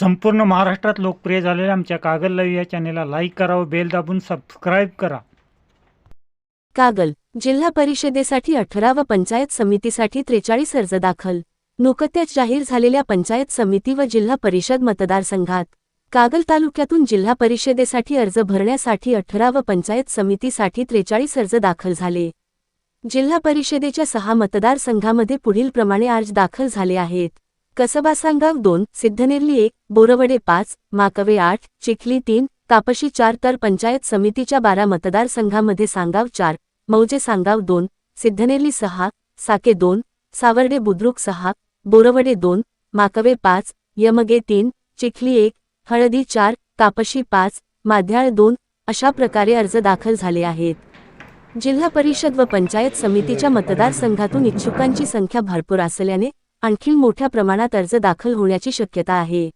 संपूर्ण महाराष्ट्रात लोकप्रिय झालेल्या आमच्या कागल लाईव्ह या चॅनेलला लाईक करा व बेल दाबून सबस्क्राईब करा. कागल जिल्हा परिषदेसाठी अठरा व पंचायत समितीसाठी त्रेचाळीस अर्ज दाखल. नुकत्याच जाहीर झालेल्या पंचायत समिती व जिल्हा परिषद मतदारसंघात. कागल तालुक्यातून जिल्हा परिषदेसाठी अर्ज भरण्यासाठी अठरा व पंचायत समितीसाठी त्रेचाळीस अर्ज दाखल झाले. जिल्हा परिषदेच्या सहा मतदारसंघामध्ये पुढीलप्रमाणे अर्ज दाखल झाले आहेत. कसबा सांगाव दोन सिद्धनेरली एक बोरवडे पाच माकवे आठ चिखली तीन कापशी चार तर पंचायत समितीच्या बारा मतदारसंघामध्ये सांगाव चार मौजे सांगाव दोन सिद्धनेरली सहा साके दोन सावर्डे बुद्रुक सहा बोरवडे दोन माकवे पाच यमगे तीन चिखली एक हळदी चार कापशी पाच माध्याळ दोन अशा प्रकारे अर्ज दाखल झाले आहेत. जिल्हा परिषद व पंचायत समितीच्या मतदारसंघातून इच्छुकांची संख्या भरपूर असल्याने आणखी मोठ्या प्रमाणात अर्ज दाखल होण्याची शक्यता आहे.